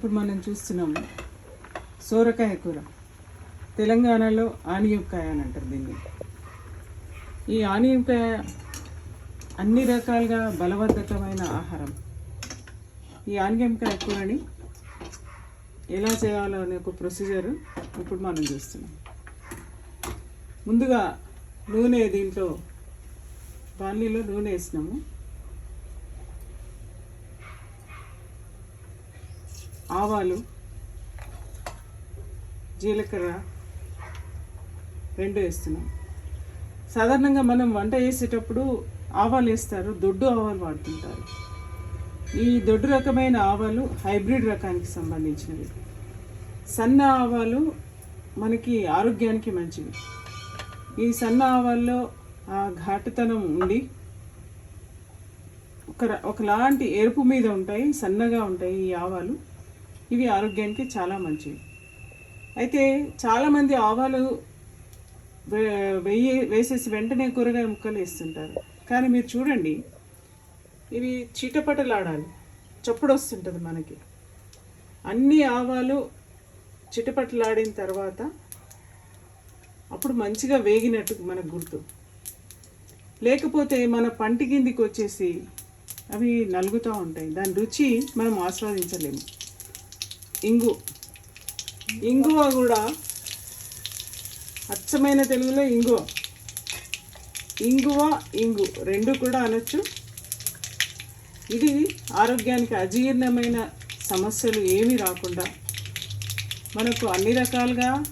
ఇప్పుడు మనం చూస్తున్నాము సోరకాయ కూర. తెలంగాణలో ఆనియంకాయ అని అంటారు దీన్ని. ఈ ఆనియంకాయ అన్ని రకాలుగా బలవర్ధకమైన ఆహారం. ఈ ఆనియంకాయ కూరని ఎలా చేయాలో అనే ఒక ప్రొసీజర్ ఇప్పుడు మనం చూస్తున్నాం. ముందుగా నూనె దీంట్లో బాణలీలో నూనె వేసినాము. ఆవాలు జీలకర్ర రెండు వేస్తున్నాం. సాధారణంగా మనం వంట చేసేటప్పుడు ఆవాలు వేస్తారు దొడ్డు ఆవాలు వాడుతుంటారు. ఈ దొడ్డు రకమైన ఆవాలు హైబ్రిడ్ రకానికి సంబంధించినవి. సన్న ఆవాలు మనకి ఆరోగ్యానికి మంచివి. ఈ సన్న ఆవాల్లో ఆ ఘాటుతనం ఉండి ఒక ఒకలాంటి ఎరుపు మీద ఉంటాయి సన్నగా ఉంటాయి ఈ ఆవాలు. ఇవి ఆరోగ్యానికి చాలా మంచివి. అయితే చాలామంది ఆవాలు వే- వెయ్యి వేసేసి వెంటనే కూరగాయ ముక్కలు వేస్తుంటారు. కానీ మీరు చూడండి ఇవి చిటపటలాడాలి. చప్పుడు వస్తుంటుంది మనకి. అన్ని ఆవాలు చిటపటలాడిన తర్వాత అప్పుడు మంచిగా వేగినట్టు మనకు గుర్తు. లేకపోతే మన పంటి కిందికి వచ్చేసి అవి నలుగుతూ ఉంటాయి. దాని రుచి మనం ఆస్వాదించలేము. ఇంగు. ఇంగువ కూడా? అచ్చమైన తెలుగులో ఇంగువ. ఇంగువ ఇంగు. రెండు కూడా అనొచ్చు. ఇది ఆరోగ్యానికి అజీర్ణమైన సమస్యలు ఏమీ రాకుండా మనకు అన్ని రకాలుగా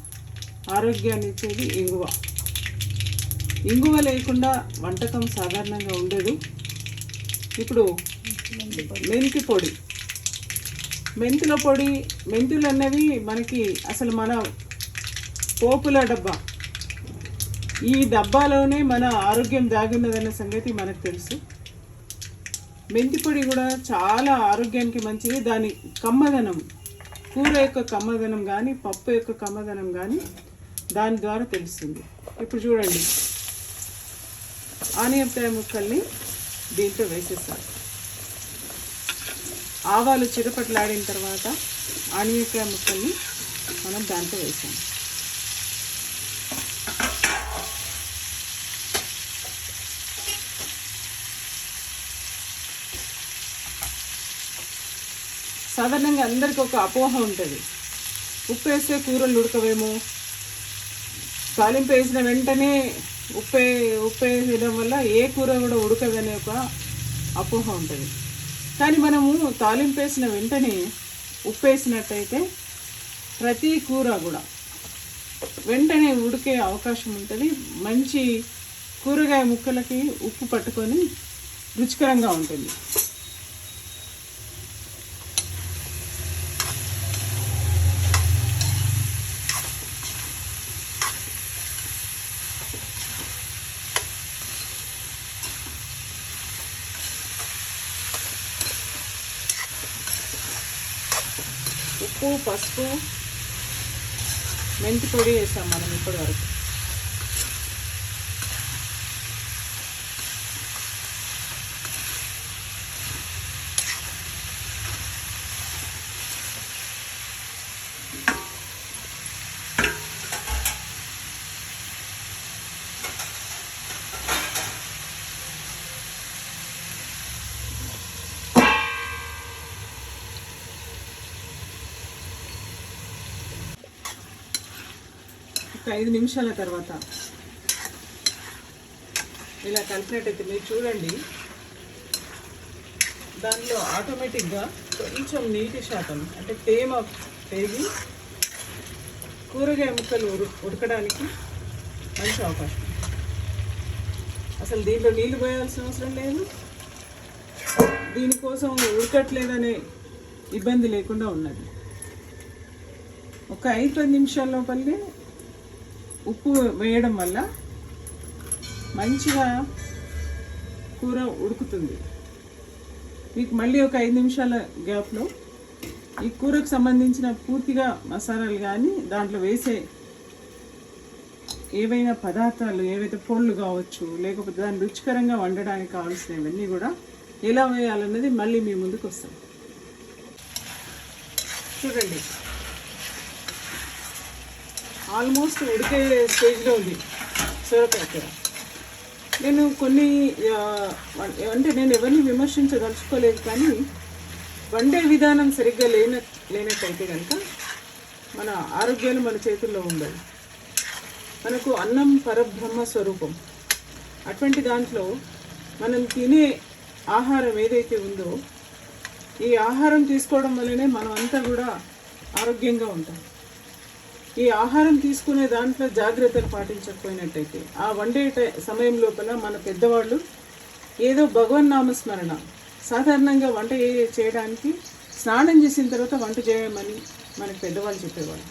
ఆరోగ్యాన్ని ఇచ్చేది ఇంగువ. ఇంగువ లేకుండా వంటకం సాధారణంగా ఉండదు. ఇప్పుడు మెంతి పొడి. మెంతుల పొడి మెంతులు అన్నవి మనకి అసలు మన పోపుల డబ్బా. ఈ డబ్బాలోనే మన ఆరోగ్యం దాగున్నదన్న సంగతి మనకు తెలుసు. మెంతి పొడి కూడా చాలా ఆరోగ్యానికి మంచిది. దాని కమ్మదనం కూర యొక్క కమ్మదనం కానీ పప్పు యొక్క కమ్మదనం కానీ దాని ద్వారా తెలుస్తుంది. ఇప్పుడు చూడండి. ఆనియపకాయ ముక్కల్ని దీంట్లో వేసేస్తారు ఆవాలు చిటపట్లాడిన తర్వాత ఆనియకాయ ముక్కల్ని మనం దాంట్లో వేసాం. సాధారణంగా అందరికి ఒక అపోహ ఉంటుంది. ఉప్పు వేస్తే కూరలు ఉడకవేమో? తాలింపు వేసిన వెంటనే ఉప్పు ఉప్పు వేయడం వల్ల ఏ కూర కూడా ఉడకదనే ఒక అపోహ ఉంటుంది. కానీ మనము తాలింపు వేసిన వెంటనే ఉప్పు వేసినట్టయితే ప్రతి కూర కూడా వెంటనే ఉడికే అవకాశం ఉంటుంది. మంచి కూరగాయ ముక్కలకి ఉప్పు పట్టుకొని రుచికరంగా ఉంటుంది. ఉప్పు పసుపు మెంతి పొడి వేసాం మనం ఇప్పటి వరకు ఒక ఐదు నిమిషాల తర్వాత. ఇలా కలిపినట్టయితే మీరు చూడండి. దానిలో ఆటోమేటిక్గా కొంచెం నీటి శాతం అంటే తేమ పెరిగి కూరగాయ ముక్కలు ఉడు ఉడకడానికి మంచి అవకాశం. అసలు దీంట్లో నీళ్ళు పోయాల్సిన అవసరం లేదు. దీనికోసం ఉడకట్లేదనే ఇబ్బంది లేకుండా ఉన్నది. ఒక ఐదు పది నిమిషాల ఉప్పు వేయడం వల్ల మంచిగా కూర ఉడుకుతుంది. మీకు మళ్ళీ ఒక ఐదు నిమిషాల గ్యాప్లో ఈ కూరకు సంబంధించిన పూర్తిగా మసాలాలు కానీ దాంట్లో వేసే ఏవైనా పదార్థాలు ఏవైతే పొళ్ళు కావచ్చు లేకపోతే దాన్ని రుచికరంగా వండడానికి కావాల్సినవన్నీ కూడా ఎలా వేయాలన్నది మళ్ళీ మీ ముందుకు వస్తాం. చూడండి. ఆల్మోస్ట్ ఉడికే స్టేజ్లో ఉంది. సొరకాయ కూర. నేను కొన్ని అంటే నేను ఎవరిని విమర్శించదలుచుకోలేదు కానీ వండే విధానం సరిగ్గా లేన లేనట్టయితే కనుక మన ఆరోగ్యాలు మన చేతుల్లో ఉండవు. మనకు అన్నం పరబ్రహ్మ స్వరూపం. అటువంటి దాంట్లో మనం తినే ఆహారం ఏదైతే ఉందో ఈ ఆహారం తీసుకోవడం వల్లనే మనం అంతా కూడా ఆరోగ్యంగా ఉంటాం. ఈ ఆహారం తీసుకునే దాంట్లో జాగ్రత్తలు పాటించకపోయినట్టయితే ఆ వండే టై- సమయం లోపల మన పెద్దవాళ్ళు ఏదో భగవన్ నామస్మరణ సాధారణంగా వంట చేయడానికి స్నానం చేసిన తర్వాత వంట చేయమని మనకు పెద్దవాళ్ళు చెప్పేవాళ్ళు.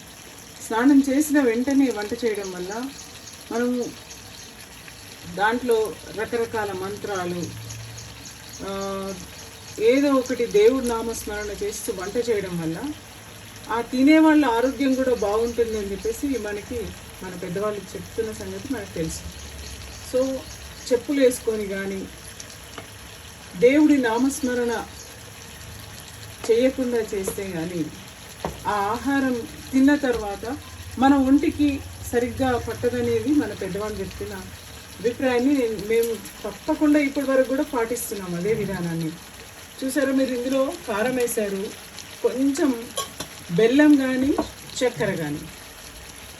స్నానం చేసిన వెంటనే వంట చేయడం వల్ల మనము దాంట్లో రకరకాల మంత్రాలు ఏదో ఒకటి దేవుడి నామస్మరణ చేస్తూ వంట చేయడం వల్ల ఆ తినే వాళ్ళ ఆరోగ్యం కూడా బాగుంటుంది అని చెప్పేసి మనకి మన పెద్దవాళ్ళు చెప్తున్న సంగతి మనకు తెలుసు. సో చెప్పులు వేసుకొని కానీ దేవుడి నామస్మరణ చేయకుండా చేస్తే కానీ ఆ ఆహారం తిన్న తర్వాత మన ఒంటికి సరిగ్గా పట్టదనేది మన పెద్దవాళ్ళు చెప్తున్న అభిప్రాయాన్ని నేను- మేము తప్పకుండా ఇప్పటి వరకు కూడా పాటిస్తున్నాం అదే విధానాన్ని. చూసారా మీరు ఇందులో కారం వేశారు కొంచెం బెల్లం కానీ చక్కెర కానీ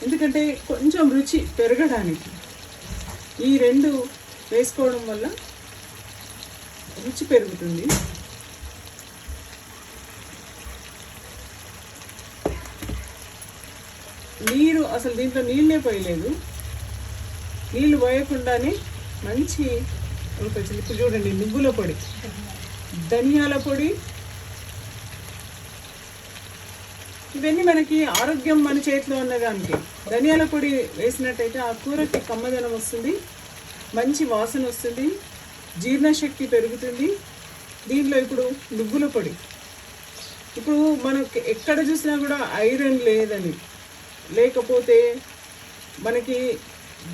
ఎందుకంటే కొంచెం రుచి పెరగడానికి. ఈ రెండు వేసుకోవడం వల్ల రుచి పెరుగుతుంది. నీరు అసలు దీంట్లో నీళ్ళే పోయలేదు. నీళ్ళు పోయకుండానే మంచి ఒక చూడండి నువ్వుల పొడి. ధనియాల పొడి ఇవన్నీ మనకి ఆరోగ్యం మన చేతిలో ఉన్నదానికి. ధనియాల పొడి వేసినట్టయితే ఆ కూరకి కమ్మదనం వస్తుంది మంచి వాసన వస్తుంది జీర్ణశక్తి పెరుగుతుంది. దీంట్లో ఇప్పుడు నువ్వుల పొడి. ఇప్పుడు మనకి ఎక్కడ చూసినా కూడా ఐరన్ లేదని. లేకపోతే మనకి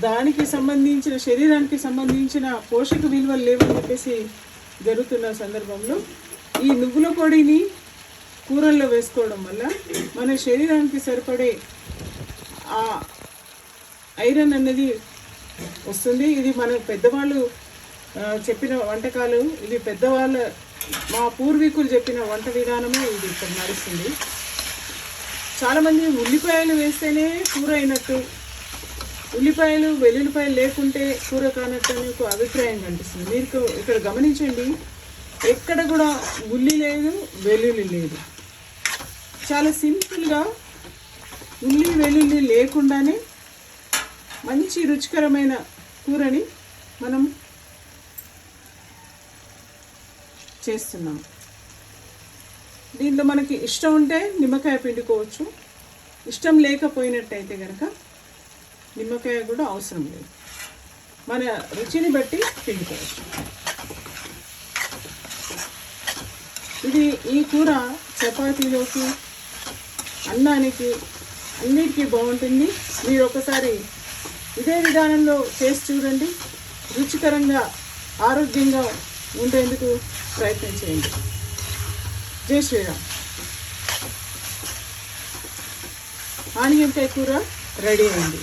దానికి సంబంధించిన శరీరానికి సంబంధించిన పోషక విలువలు లేవని చెప్పేసి జరుగుతున్న సందర్భంలో ఈ నువ్వుల పొడిని కూరల్లో వేసుకోవడం వల్ల మన శరీరానికి సరిపడే ఆ ఐరన్ అన్నది వస్తుంది. ఇది మన పెద్దవాళ్ళు చెప్పిన వంటకాలు ఇది పెద్దవాళ్ళ మా పూర్వీకులు చెప్పిన వంట విధానమే ఇది ఇక్కడ నడుస్తుంది. చాలామంది ఉల్లిపాయలు వేస్తేనే కూర అయినట్టు ఉల్లిపాయలు వెల్లుల్లిపాయలు లేకుంటే కూర కానట్టు అని ఒక అభిప్రాయం కనిపిస్తుంది. మీరు ఇక్కడ గమనించండి ఎక్కడ కూడా ఉల్లి లేదు వెల్లుల్లి లేదు. చాలా సింపుల్గా ఉల్లి వెల్లుల్లి లేకుండానే మంచి రుచికరమైన కూరని మనం చేస్తున్నాం. దీంట్లో మనకి ఇష్టం ఉంటే నిమ్మకాయ పిండుకోవచ్చు. ఇష్టం లేకపోయినట్టయితే కనుక నిమ్మకాయ కూడా అవసరం లేదు. మన రుచిని బట్టి పిండుకోవచ్చు. ఇది ఈ కూర చపాతీలోకి అన్నానికి అన్నిటికీ బాగుంటుంది. మీరు ఒకసారి ఇదే విధానంలో చేసి చూడండి. రుచికరంగా ఆరోగ్యంగా ఉండేందుకు ప్రయత్నం చేయండి. జై శ్రీరామ్. ఆనియం కూర రెడీ అయింది.